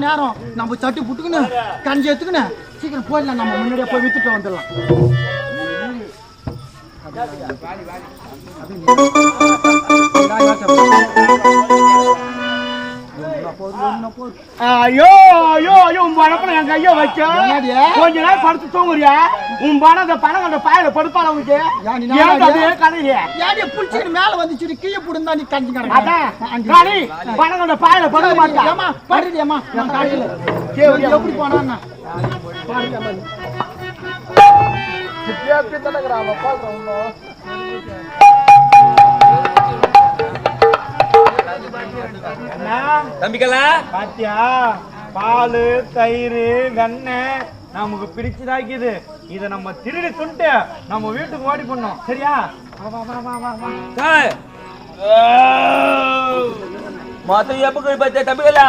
தான் நேரம். நம்ம சட்டி புட்டுக்குன்னு கஞ்சி எடுத்துக்கின்னு சீக்கிரம் போயிடலாம். நம்ம முன்னாடியே போய் வித்துட்டு வந்துடலாம். ஐயோ ஐயோ ஐயோ உன் பணப்பணம் என் கையை வச்ச? என்னடி? கொஞ்ச நேரம் படுத்து தூங்குறியா? உன் பணம் அந்த பணம் அந்த பாயில படுப்பால உனக்கு ஏடி புடிச்சிட்டு மேல வந்துச்சு கீழே புடுந்தா நீ கஞ்சி அதான். கிடக்கு காணி பணம் அந்த பாயில படுக்க மாட்டா. ஏமா படுறியம்மா. எப்படி போனா தம்பிகளா பாத்தியா? பால் தயிர் வெண்ணெய் நமக்கு பிடிச்சதாக்கிது. இதை நம்ம திருடி துண்டு நம்ம வீட்டுக்கு ஓடி பண்ணோம் சரியா? மொத்தம் எப்ப பச்சா தம்பிகளா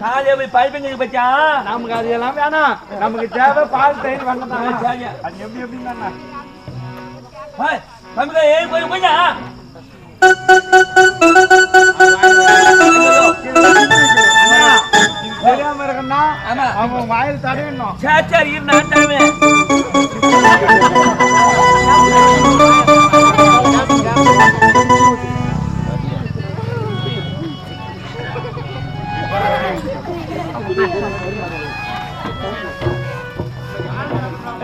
காலையில போய் பைப்பிங்க பச்சா? நமக்கு அது எல்லாம் வேணாம். நமக்கு தேவை பால் தயிர் வெண்ணெய் தான். அது எப்படி எப்படி தானே தம்பிகளா ஏன் போய் கொஞ்சா அவன் வாயில் தடவிடணும் சாச்சார்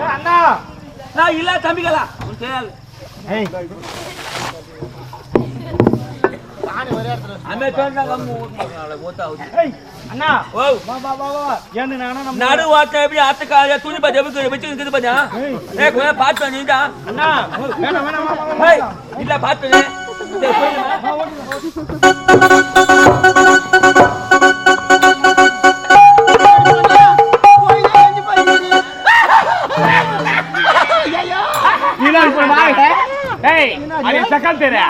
அண்ணா நான் இல்ல தம்பிகளா உன் ஏய் அமெரிக்கன் மூத்தா ஏய் அண்ணா ஓ வா வா வா வா ஏன்னு நானா நம்ம நடு வார்த்தை எப்படி அத்தை காலைய துணி பத்தி எப்படி வச்சு இருக்குது பாத்தியா? ஏ கொஞ்சம் பார்த்து நீடா அண்ணா. இல்ல பார்த்து தெரிய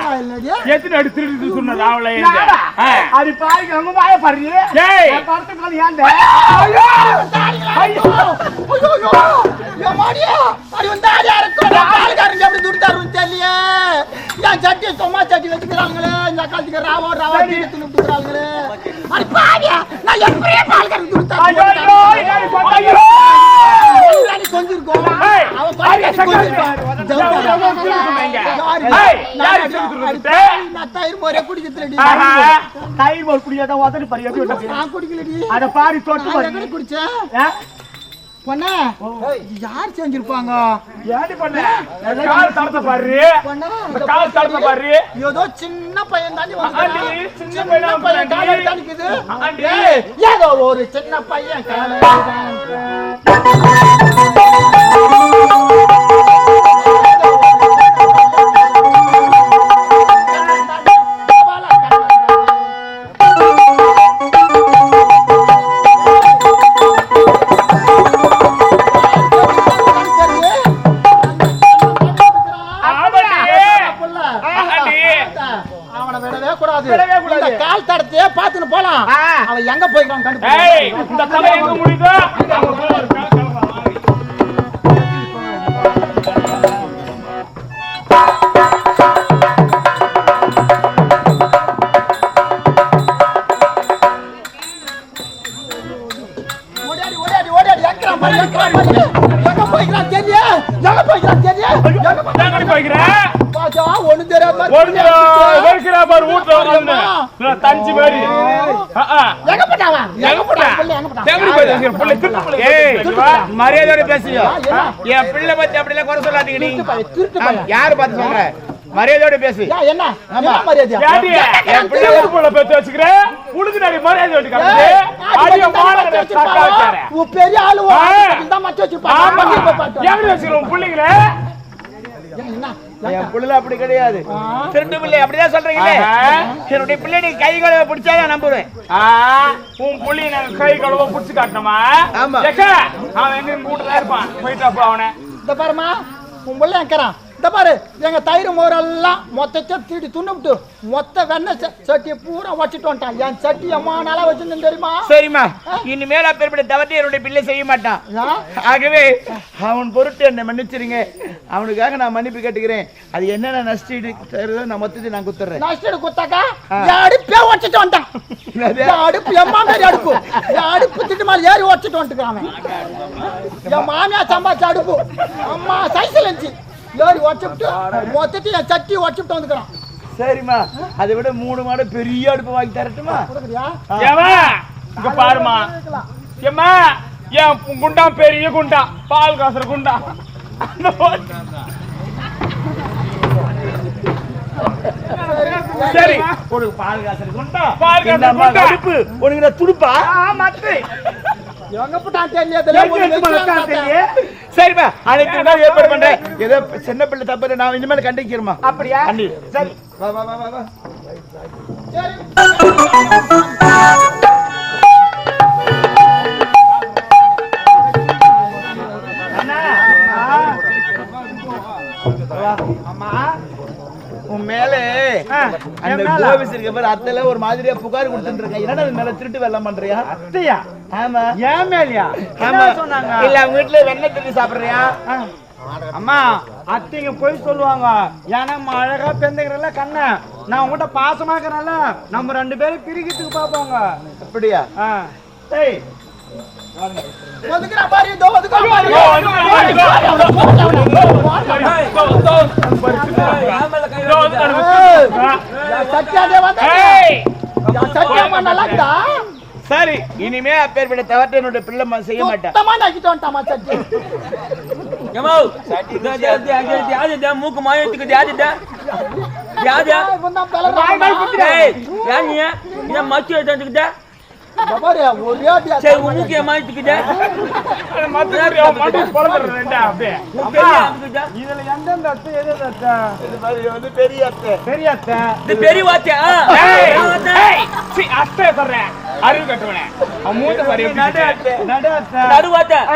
எத்தனை அடி திருடி சொன்னது அவளை அது பாருங்க நம்ம வாய பாருங்க ஏய் பார்த்து கால் ஏன்டா ஐயோ ஐயோ சட்டி சும்மா சட்டி வச்சுக்கிறாங்களே. இந்த காலத்துக்கு ராவோ ராவோ தீர்த்து விட்டுக்கிறாங்களே அது பாடியா நான் எப்படியே பால் கறந்து ஐயோ ஐயோ ஏய் ஐயோ கொஞ்சம் இருக்கும் ஏய், அவன் சொன்னது? நான் தயிர் மோரே குடிக்கிறதுலடி ஆஹா, தயிர் போல் குடியாத உதறி பாரு எப்படி நான் குடிக்கலடி. அத பாரு தொட்டு குடிச்சேன்? பொண்ணே? யார் செஞ்சிருப்பாங்க? ஏடி பண்ண? கால் தரத்த பாரு. கால் தரத்த பாரு. ஏதோ சின்ன பையன் தாண்டி சின்ன பையன். காலை தாண்டிக்குது ஏதோ ஒரு சின்ன பையன் காலை பாத்துன்னு போலாம். அவன் எங்க போய்க்கிறான் கண்டு இந்த தலை எங்க முடியுதோ? எங்க போய்க்கிறான் தெரியல எங்க போய்க்கிறான் தெரியல எங்க போய்க்கிறேன் பாஜா ஒண்ணு வெறுக்கிறா பாரு வீட்டுல வந்து நான் தஞ்சு மாதிரி. எங்க போட்டாவா எங்க மரியாதையோட என்ன? என் பிள்ளை பத்தி அப்படி எல்லாம் குறை சொல்லாதீங்க நீ. திருட்டு பையன் திருட்டு பையன். யாரு பார்த்து சொல்ற? மரியாதையோட பேசு. என்ன? மரியாதையா? என் பிள்ளை புள்ள பெத்து வச்சுக்கிறேன் உனக்கு மரியாதை விட்டு கிடக்குது அடிய. வச்சாரு பெரிய ஆளு. தான் மச்ச பாத்து. எப்படி வச்சுக்கிறோம் உன் பிள்ளைங்கள என்ன? என் பிள்ளை அப்படி கிடையாது. ஆ. திருட்டு பிள்ளை அப்படிதான் சொல்றீங்களே. என்னுடைய பிள்ளை நீ கை கழுவ பிடிச்சா நான் நம்புவேன். உன் புள்ளிய நாங்க கை கழுவ புடிச்சு காட்டணுமா? அவன் எங்க கூட்டு தான் இருப்பான்? போயிட்டா போ அவனை. இந்த பாருமா உன் புள்ள எங்கறான் இந்த பாரு எங்க தயிர் மோரெல்லாம் மொத்தத்தை தீட்டி துண்ணுவிட்டு மொத்த வெண்ணெய் சட்டியை பூரா வச்சுட்டு வந்துட்டான். என் சட்டி அம்மா நல்லா வச்சிருந்தேன் தெரியுமா? சரிம்மா. இனிமேல் அப்பேற்பட்ட தவத்தை என்னுடைய பிள்ளை செய்ய மாட்டான்? ஆகவே அவன் பொருட்டு என்னை மன்னிச்சிருங்க. அவனுக்காக நான் மன்னிப்பு கேட்டுக்கிறேன். அது என்னென்ன நஷ்டீடு தருதோ நான் மொத்தத்தை நான் குத்துறேன். நஷ்டம் குத்தாக்கா? அடுப்பே வச்சுட்டு வந்துட்டான்? என் அடுப்பு எம்மா மாதிரி அடுப்பு. அடுப்பு திட்டு மேல ஏறி வச்சுட்டு வந்துட்டுக்கான் என் மாமியார் சம்பாதிச்ச அடுப்பு. அம்மா சைஸ்ல இருந்துச்சு. ஏறி வச்சுட்டு மொத்தத்தை என் சட்டி வச்சுட்டு வந்துக்கிறான். சரிம்மா. அதை விட மூணு மாடு பெரிய அடுப்பு வாங்கி தரட்டுமா? இங்க பாருமா ஏம்மா? ஏன் குண்டா பெரிய குண்டா. பால் காசுற குண்டா. சரி. உனக்கு பால் காசு குண்டா? பால் காசு இந்தாம்மா, குண்டா. அடுப்பு? உனக்கு நான் துடுப்பா? மத்து. எங்க போட்டான் தெரியல சரிம்மா. அனைத்து நாள் ஏற்பாடு பண்றேன். ஏதோ சின்ன பிள்ளை தப்பு நான் இனிமேல் கண்டிக்கிறேம்மா. அப்படியா? சரி. வா வா வா வா வா. அம்மா. உன் மேலே ஆ, அந்த? கோபிஸ் இருக்க பேர் அத்தைல ஒரு மாதிரியா புகார் கொடுத்துட்டு இருக்கேன் என்னடா அது மேல திருட்டு வெள்ளம் பண்றியா அத்தையா ஆமா ஏன் மேலியா ஆமா சொன்னாங்க இல்ல அவங்க வீட்டுல வெண்ணெய் திருடி சாப்பிடுறியா. அம்மா அத்தைங்க போய் சொல்லுவாங்க ஏன்னா அழகா பெந்துக்கிறல்ல கண்ண நான் உங்ககிட்ட பாசமா இருக்கிறனால நம்ம ரெண்டு பேரும் பிரிக்கிறதுக்கு பார்ப்பாங்க அப்படியா. ஏய் ஒதுக்குறா பாரு இதோ ஒதுக்குறா பாரு நல்லா இருக்குதா சரி இனிமே அப்பேற்பட்ட தவற்றை என்னோட பிள்ளை ம- செய்ய மாட்டேன். சுத்தமா நக்கிட்டு வந்துட்டாமா சட்டி மூக்கு மாயத்துக்கு யார் நீ ஏன் மச்சு எடுத்துக்கிட்ட சரி உன் மூக்கு ஏன் மாயத்துக்கிட்ட மத்து மத்து பொழந்துடுறேன் ரெண்டா அப்படியே மூக்கு அம்மா, ஏன் அமுக்குட்ட? இதுல எந்தெந்த அத்தை எது அத்தை வந்து பெரிய அத்தை பெரிய அத்தை இது பெரிய அத்தை சொல்றேன் அறிவு கட்டுவனே மூத்த பாரு எப்படி நடு இருக்கு. அத்தை. நடு அத்தை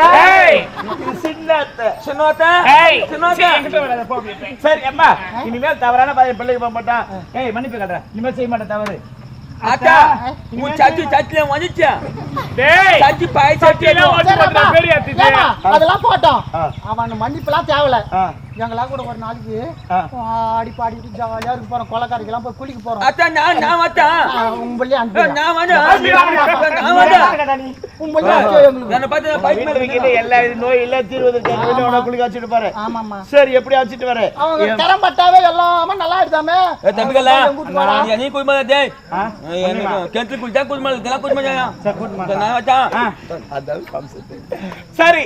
நடு சின்ன அத்தை சின்ன வார்த்தை. ஏய் சின்ன சீ, வார்த்தை. என்கிட்ட வராத, போ அப்படியே. சரி அம்மா இனிமேல் தவறான பாதை பிள்ளைக்கு போக மாட்டான் ஏய் மன்னிப்பு கட்டுறேன் இனிமேல் செய்ய மாட்டேன் தவறு அக்கா, உன் சட்டி சட்டில வந்துச்சா டேய் சட்டி பாய் சட்டி சட்டிலாம் வந்து. பண்ற இது. ஏம்மா, அதெல்லாம் போட்டோம். அவன் மன்னிப்புலாம் தேவையில்ல ஆ எங்களா கூட ஒரு நாளைக்கு. ஆடி பாடிட்டு ஜாலியா இருக்க போறோம். கொலக்காரிக்கெல்லாம் போய் குளிக்க போறோம். அத்தா நான் நான் வந்தேன் உங்களே நான் வந்தேன் நான் வந்தேன் உங்களே எங்களுக்கு. என்னை பார்த்து பைக் மேல வீட்டுல வைக்கிற எல்லா இது நோய் எல்லாம் தீர்வதற்கு எங்க வீட்டுல உனக்கு குளிக்க வச்சுட்டு பாரு. ஆமாம்மா. சரி எப்படி வச்சுட்டு வர? அவங்க திறம் பட்டாவே எல்லாமே நல்லா தம்பிகளா போடா. நீ குடிமா டேய். குடிமா இதெல்லாம் குடிமா கூட்டு. நான் வச்சான் ஆ. சரி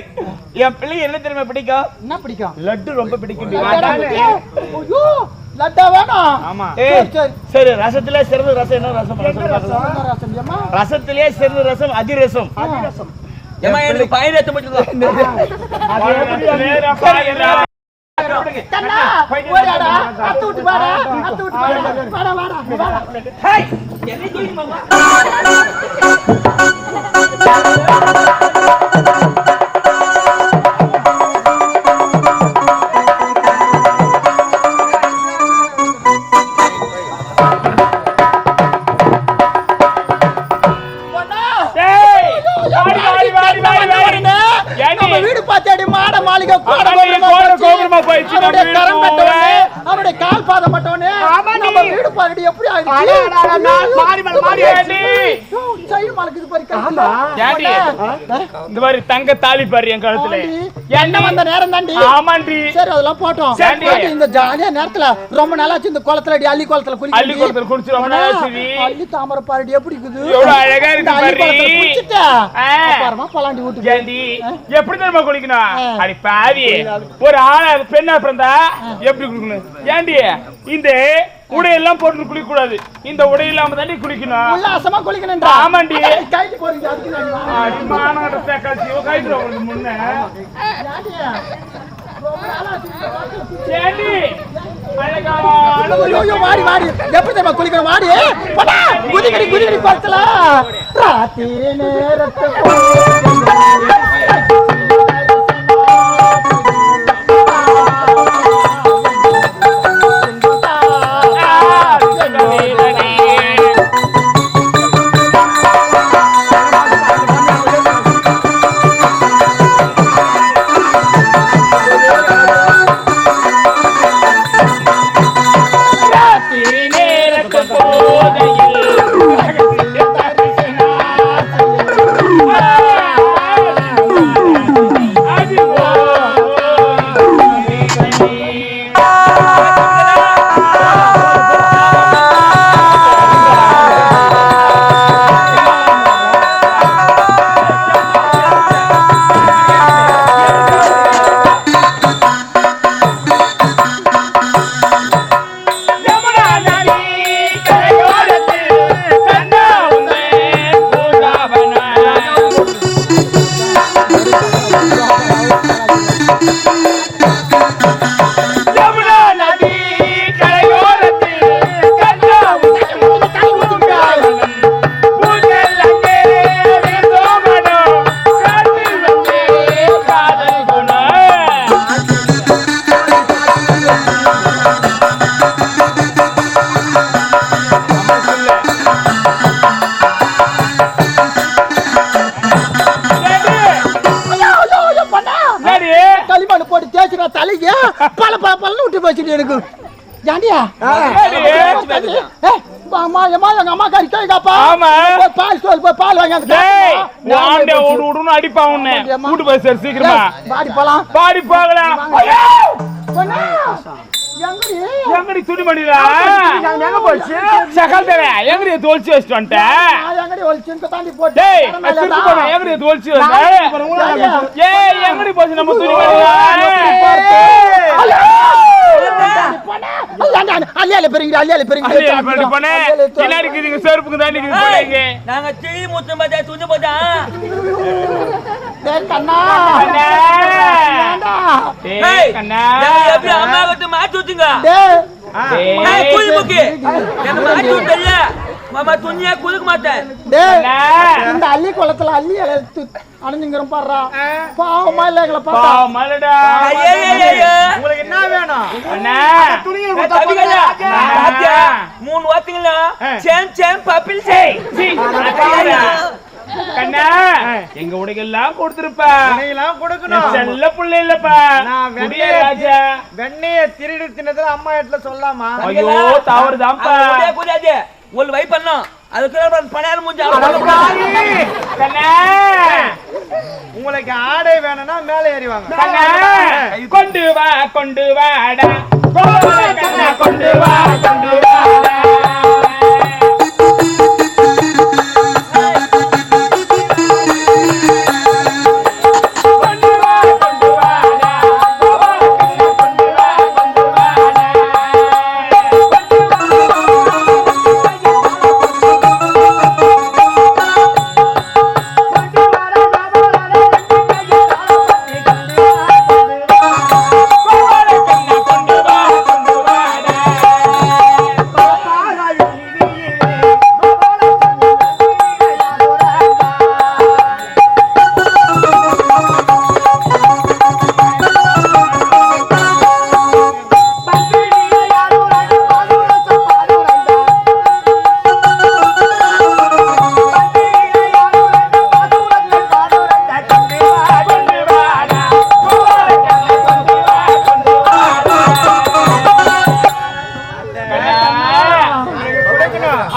என் பிள்ளை என்ன தெரியுமா பிடிக்கும்? என்ன பிடிக்கும்? லட்டு ரொம்ப லட்டா பிடிக்கும்? லட்டா வேணும். சரி, சரி. ரசத்திலே சிறந்த ரசம். என்ன ரசம்? ரசம்? ரசத்திலே சிறந்த ரசம் அதிரசம். ஏமா எனக்கு பயிர் எடுத்து மட்டும் நேரா இந்த மாதிரி தங்க தாலி பாரு என் கழுத்துல. என்ன வந்த நேரம் தாண்டி? ஆமாண்டி. சரி அதெல்லாம் போட்டோம். இந்த ஜாலியா நேரத்துல ரொம்ப நாளாச்சு இந்த குளத்துல அடி அள்ளி குளத்துல குளிக்க அள்ளி குளத்துல குளிச்சு ரொம்ப பொண்ணே, நாளாச்சுடி. அள்ளி தாமரை பாருடி எப்படி இருக்குது? எவ்வளவு அழகா இருக்கு பாரு. குளிச்சுட்டு. அப்புறமா பலாண்டி வீட்டுக்கு. ஏண்டி? எப்படி தெரியுமா குளிக்கணும். அடி பாவி. ஒரு ஆளா பெண்ணா பிறந்தா எப்படி குளிக்கணும்? ஏண்டி? இந்த உடையெல்லாம் போட்டு குளிக்க கூடாது இந்த உடை இல்லாம தாண்டி குளிக்கணும். உல்லாசமா குளிக்கணும்டா. ஆமாண்டி. கைட்டு போறீங்க அதுக்கு நான் வா. அடி மானகட்ட சேக்காச்சி கைட்டு உங்களுக்கு முன்ன. ஐயோ, வாடி வாடி. எப்படி தெரியுமா குளிக்கணும் வாடி? போடா. குதிக்கடி குதிக்கடி குளத்துல ராத்திரி நேரத்து எனக்கு. ஏய், அம்மா அம்மா எங்க அம்மா கறி ஆமா. போய் பால் சோல் போய் பால் வாங்கி ஓடு ஓடுன்னு அடிப்பா உன்னை? கூட்டு போய் சார் சீக்கிரமா. வாடி போலாம். பாடி போகலாம் பொண்ணா, எங்கடி? எங்கடி துணிமணிடா எங்க போச்சு? சகல் தர எங்கடி தோல்ச்சி வச்சுட்டு வந்துட்டேன் நான் எங்கடி ஒளிச்சுன்னு தாண்டி போட்டு டேய் எங்கடி தோல்ச்சி வந்த ஏய் எங்கடி போச்சு நம்ம துணிமணிடா அல்லியால பெருங்க அல்லியால பெருங்க அள்ளி பண்ணி போனே. பின்னாடி இருக்குதுங்க செருப்புக்கு தான் நிக்குது போலீங்க நாங்க திரி முத்து பார்த்தா துணி போட்டா கண்ணா. கண்ணா. டேய் கண்ணா. நாங்க எப்படி அம்மா கிட்ட மாத்தி விட்டுங்க டேய், டேய். குளி முக்கி. என்ன மாத்தி விட்டல மாமா துணியா குளிக்க மாட்டேன். இந்த அள்ளி குளத்துல அள்ளி அணைஞ்சுங்கிறோம் பாடுறா பாவமா இல்ல எங்களை பாவம். உங்களுக்கு என்ன வேணும்? பாத்தியா? மூணு வார்த்தைங்களா? சேம் சேம் பப்பிள் சேய் சீ. கண்ணா எங்க உடைகள்லாம் கொடுத்துருப்பா. எல்லாம் கொடுக்கணும். செல்ல புள்ள இல்லப்பா. நான் வெண்ணைய ராஜா. வெண்ணைய திருடி தின்னதுல அம்மா இடத்துல சொல்லாமா? ஐயோ தவறுதான்ப்பா. கூடாது கூடாது ஒரு வை பண்ணோம் அதுக்கு பணியாரம் முடிஞ்சு கண்ணா. உங்களுக்கு ஆடை வேணும்னா மேல ஏறி வாங்க. கண்ணா. கொண்டு வா கொண்டு வாடா. கண்ணா கொண்டு வா கொண்டு வாடா.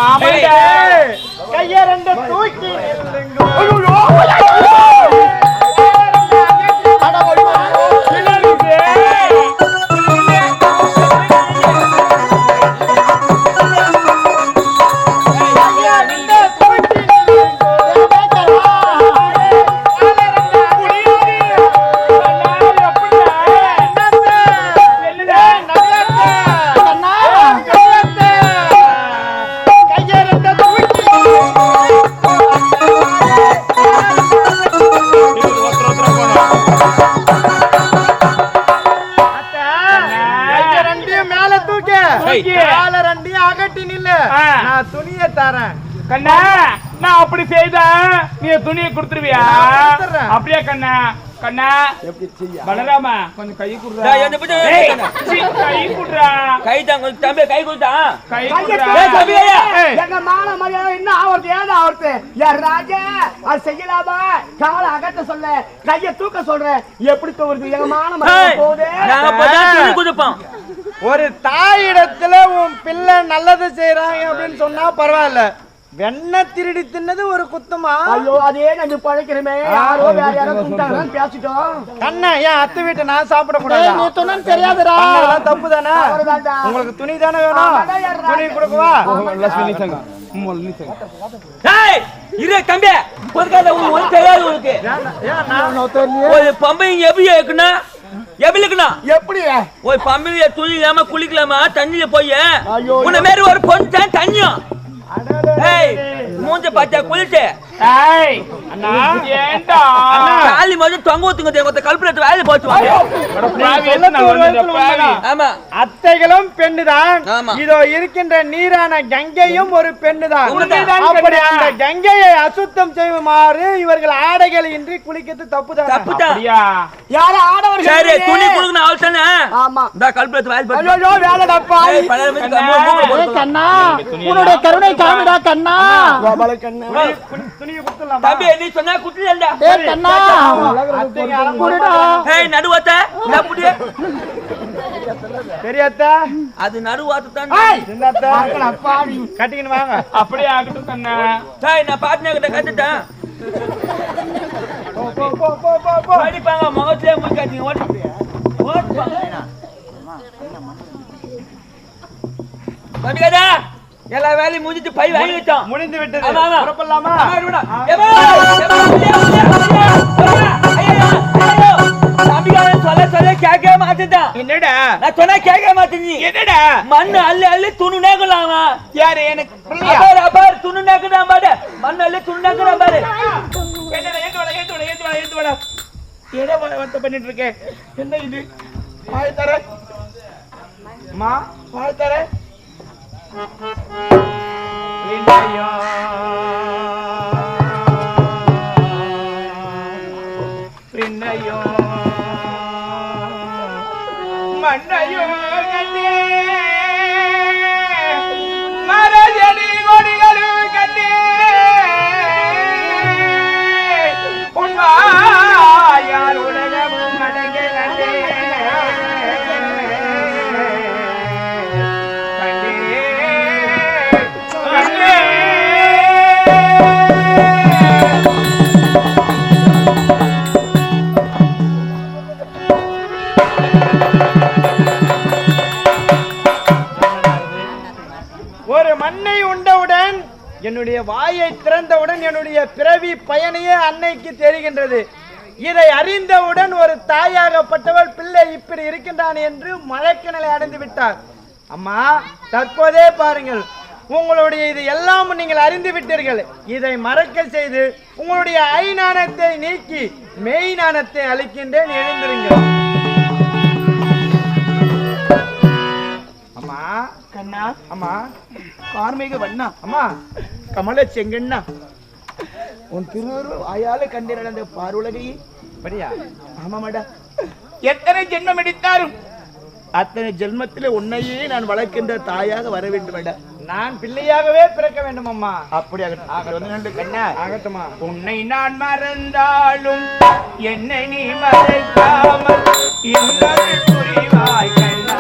ஆமாடா கைய ரெண்டு தூக்கி துணியை கொடுத்துருவியா. அப்படியே கண்ணா? கண்ணா? பலராமா? கொஞ்சம் கை குடுறா. என்னை பத்தி கை குடுறா. கை தான் கொஞ்சம் தம்பி கை குடுறா. எங்க மான மரியாதை என்ன ஆவறது ஏன் ஆவறது? யார் ராஜா அது செய்யலாமா? கால அகத்த சொல்ல கைய தூக்க சொல்றேன் எப்படி தூக்குறது எங்க மான மரியாதை அப்பதான் துணி கொடுப்போம் ஒரு தாயிடத்துல உன் பிள்ளை நல்லது செய்யறாங்க அப்படின்னு சொன்னா பரவாயில்ல. வெண்ணெய் திருடி தின்னது ஒரு குத்தமா? ஐயோ அதே நம்பி பழைக்கிறமே யாரோ வேற யாரோ கூப்பிட்டாங்கன்னு பேசிட்டோம். கண்ணா ஏன் அத்தை வீட்டை நான் சாப்பிட டேய், கூடாது நீ சொன்னு தெரியாதுடா. தப்பு தானே. உங்களுக்கு துணி தானே வேணும்? துணி கொடுக்கவா? ஏய் இரு தம்பி. பொறுக்காத உனக்கு ஒண்ணும் தெரியாது உனக்கு. ஏன் நான் ஒரு பம்பைங்க எப்படி இருக்கணும் எப்படி இருக்கணும் எப்படி? ஒரு பம்பைங்க துணி இல்லாம குளிக்கலாமா? தண்ணியில போய் உன்ன மாதிரி ஒரு பொண்ணு தான் தண்ணியும். மூஞ்ச பார்த்தா குளிச்சு ஏண்டா மாதிரி தொங்க ஊத்துங்க போச்சு. ஆமா. அத்தைகளும் பெண்ணுதான். இதோ இருக்கின்ற நீரான கங்கையும் ஒரு பெண்ணுதான். அப்படி? அந்த கங்கையை அசுத்தம் செய்யுமாறு இவர்கள் ஆடைகள் இன்றி குளிக்கிறது தப்புதான். தப்புதான். அப்படியா? யார ஆடவர்கள் சரி துணி கொடுக்கணும் அவள் தானே? ஆமா. இந்த கல்புரத்து வேலை ஐயோ போட்டு கண்ணா. உன்னுடைய கருணை சாமிடா கண்ணா. கண்ணு. துணியை கொடுத்துடலாமா? தம்பி நீ சொன்னா குட்டிலண்டா ஏ கண்ணா. நடுவாத்த பெரியத்தா அது நடுவாத்த தான். கட்டிக்கின்னு வாங்க. அப்படியே ஆகட்டும் கண்ணா. டேய் நான் பாட்னா கிட்ட கட்டுட்டேன் போ போ போ போ போ போ. ஓடிப்பாங்க முகத்திலே மூடி காட்டிங்க ஓடி ஓடிப்பாங்க வந்துக்காதா எல்லா வேலையும் முடிஞ்சிட்டு பை வாங்கி வச்சோம் முடிந்து விட்டது. கேட்கவே மாட்டேன்டா. என்னடா நான் சொன்னா கேட்க மாட்டேங்க என்னடா மண்ணு அள்ளி அள்ளி துணு நேக்கலாம் யாரு எனக்கு? அப்பாரு அப்பாரு துணு நேக்குதான் பாரு மண்ணு அள்ளி துணு நேக்குதான் பாரு என்னடா, ஏத்து வாடா, ஏத்து வாடா, ஏத்து வாடா, ஏத்து வாடா. வ- வத்த பண்ணிட்டு இருக்க? என்ன இது வாய் தர அம்மா வாய் தர விண்ணையோ. விண்ணையோ. மண்ணையோ வாயை திறந்தவுடன் என்னுடைய பிறவி பயனையே அன்னைக்கு தெரிகின்றது. இதை அறிந்தவுடன் ஒரு தாயாகப்பட்டவள் பிள்ளை இப்படி இருக்கின்றான் என்று மயக்க நிலை அடைந்து விட்டார். அம்மா தற்போதே பாருங்கள். உங்களுடைய இது எல்லாம் நீங்கள் அறிந்து விட்டீர்கள். இதை மறக்க செய்து உங்களுடைய ஐநானத்தை நீக்கி மெய் நாணத்தை அளிக்கின்றேன் எழுந்திருங்கள். அம்மா கண்ணா. அம்மா. கார்மேக வண்ணா. அம்மா. கமல செங்கண்ணா உன் திருவரு வாயால கண்டேன் அந்த பாருலகையே படியா ஆமாமாடா. எத்தனை ஜென்மம் எடுத்தாலும் அத்தனை ஜென்மத்திலே உன்னையே நான் வளர்க்கின்ற தாயாக வர வேண்டுமடா. நான் பிள்ளையாகவே பிறக்க வேண்டும் அம்மா அப்படியாக கண்ணா. ஆகட்டுமா உன்னை நான் மறந்தாலும் என்னை நீ மறைக்காமல் புரிவாய் கண்ணா,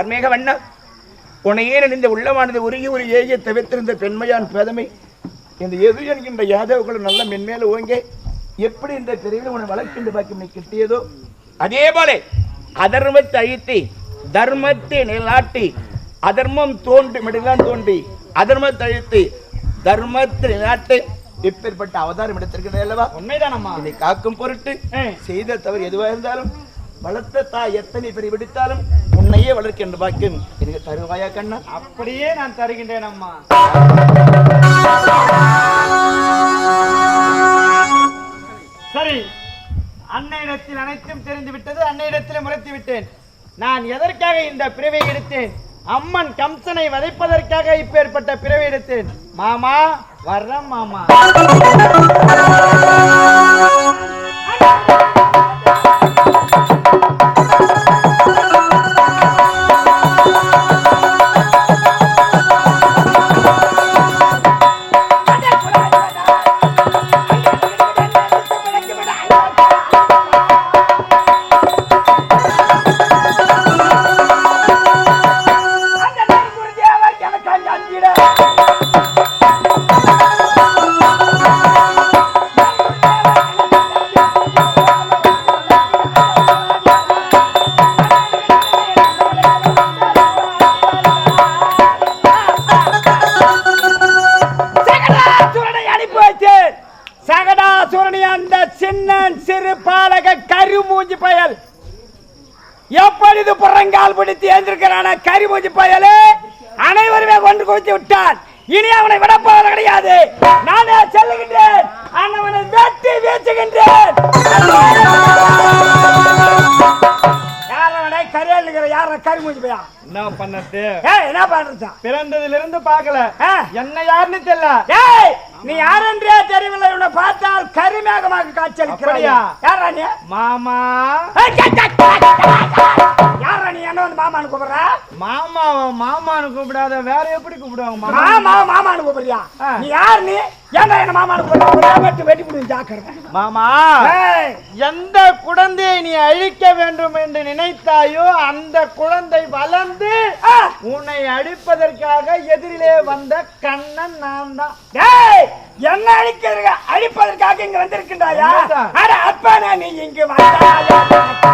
ஆர்மேக வண்ணா உன்னையே நினைந்த உள்ளமானது உருகி ஒரு ஏகிய தவிர்த்திருந்த பெண்மையான் பேதமை. இந்த எது என்கின்ற யாதவர்களும் நல்ல மென்மேல ஓங்க. எப்படி இந்த பிரிவில் உன்னை வளர்க்கின்ற பாக்கியம் கிட்டியதோ? அதே போல அதர்மத்தை அழித்து தர்மத்தை நிலாட்டி அதர்மம் தோன்றி மிடலாம் தோன்றி அதர்மத்தை அழித்து தர்மத்தை நிலாட்டு இப்பேற்பட்ட அவதாரம் எடுத்திருக்கிறது அல்லவா? உண்மைதானம்மா. இதை காக்கும் பொருட்டு செய்த தவறு எதுவாக இருந்தாலும் வளர்த்த தாய் எத்தனை பெரிய விடுத்தாலும் உன்னையே வளர்க்கின்ற பாக்கியம் எனக்கு தருவாயா கண்ணா? அப்படியே நான் தருகின்றேன் அம்மா. சரி அன்னையிடத்தில் அனைத்தும் தெரிந்து விட்டது அன்னையிடத்தில் முறைத்து விட்டேன். நான் எதற்காக இந்த பிறவை எடுத்தேன்? அம்மன் கம்சனை வதைப்பதற்காக இப்பேற்பட்ட பிறவை எடுத்தேன். மாமா வர்றேன் மாமா. பிடித்து எழுந்திருக்கிறான கரிமூஞ்சி பயலே அனைவருமே கொண்டு குவித்து விட்டான் இனி அவனை விடப்போவது கிடையாது. நானே செல்லுகின்றேன் அவனை வெட்டி வீசுகின்றேன். யாரவனை கரையாளுகிற யார கரிமூஞ்சி பையா? என்ன பண்ணது? என்ன பண்றா பிறந்ததுல இருந்து பாக்கல ஆ. என்ன யாருன்னு தெரியல. ஏய் நீ யாரென்றே தெரியவில்லை. உன்னை பார்த்தால் கரிமேகமாக காட்சியளிக்கிறாயா? யாரா நீ? மாமா. யாரா நீ? என்ன வந்து மாமான்னு கூப்பிடுற? மாமாவை மாமான்னு கூப்பிடாத வேற எப்படி கூப்பிடுவாங்க மாமா? மாமா மாமான்னு கூப்பிடுறியா. நீ யார் நீ? ஏன்டா என்ன மாமான்னு கூப்பிடுற? வெட்டி வெட்டி ஜாக்கிரதை. மாமா எந்த குழந்தையை நீ அழிக்க வேண்டும் என்று நினைத்தாயோ அந்த குழந்தை வளர்ந்து. உன்னை அழிப்பதற்காக எதிரிலே வந்த கண்ணன் நான் தான் என்ன அழிக்கிறீங்க அழிப்பதற்காக இங்க வந்திருக்கின்றாயா. அட அப்பா நீ இங்கு வந்தாயா?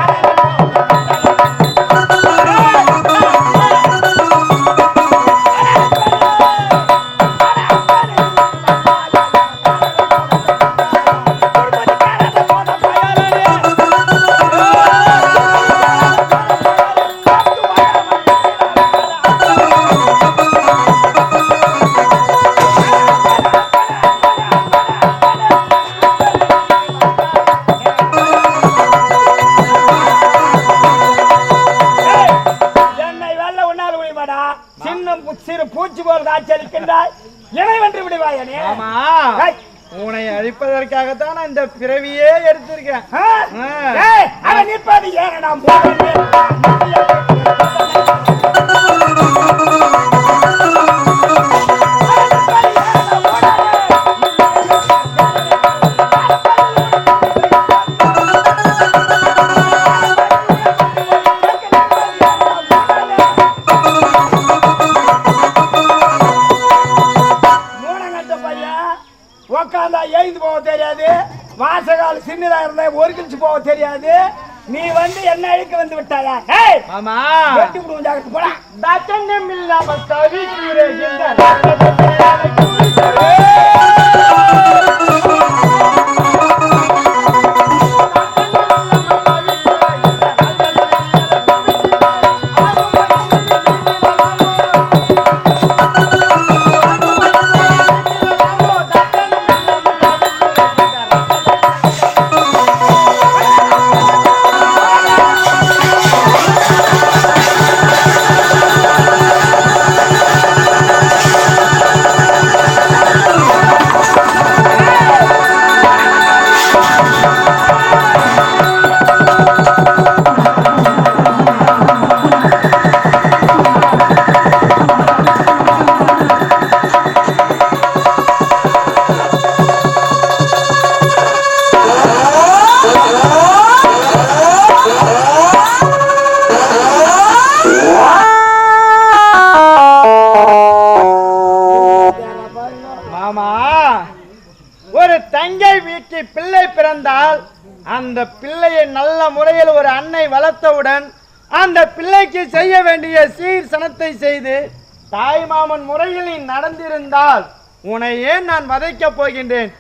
இருந்தால் உன்னை ஏன் நான் வதைக்கப் போகின்றேன்?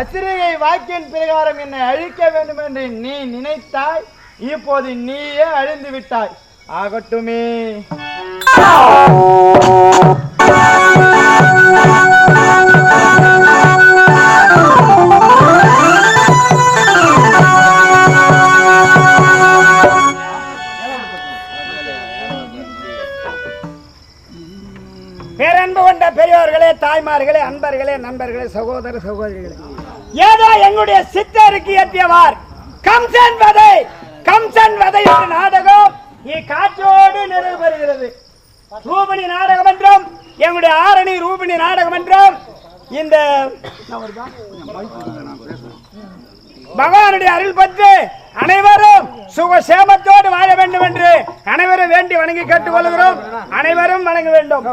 அசிரியை வாக்கின் பிரகாரம் என்னை அழிக்க வேண்டும் என்று நீ நினைத்தாய்? இப்போது நீயே அழிந்து விட்டாய் ஆகட்டுமே. தாய்மார்களே அன்பர்களே நண்பர்களே சகோதர சகோதரிகளே. ஏதோ எங்களுடைய சித்தருக்கு ஏற்றியவார் கம்சன் வதை கம்சன் வதை என்ற நாடகம் இக்காற்றோடு நிறைவு பெறுகிறது ரூபணி நாடகம் என்றும் எங்களுடைய ஆரணி ரூபணி நாடகம் என்றும் இந்த பகவானுடைய அருள் பெற்று அனைவரும் சுகசேமத்தோடு வாழ வேண்டும் என்று அனைவரும் வேண்டி வணங்கி கேட்டுக் கொள்கிறோம். அனைவரும் வணங்க வேண்டும்.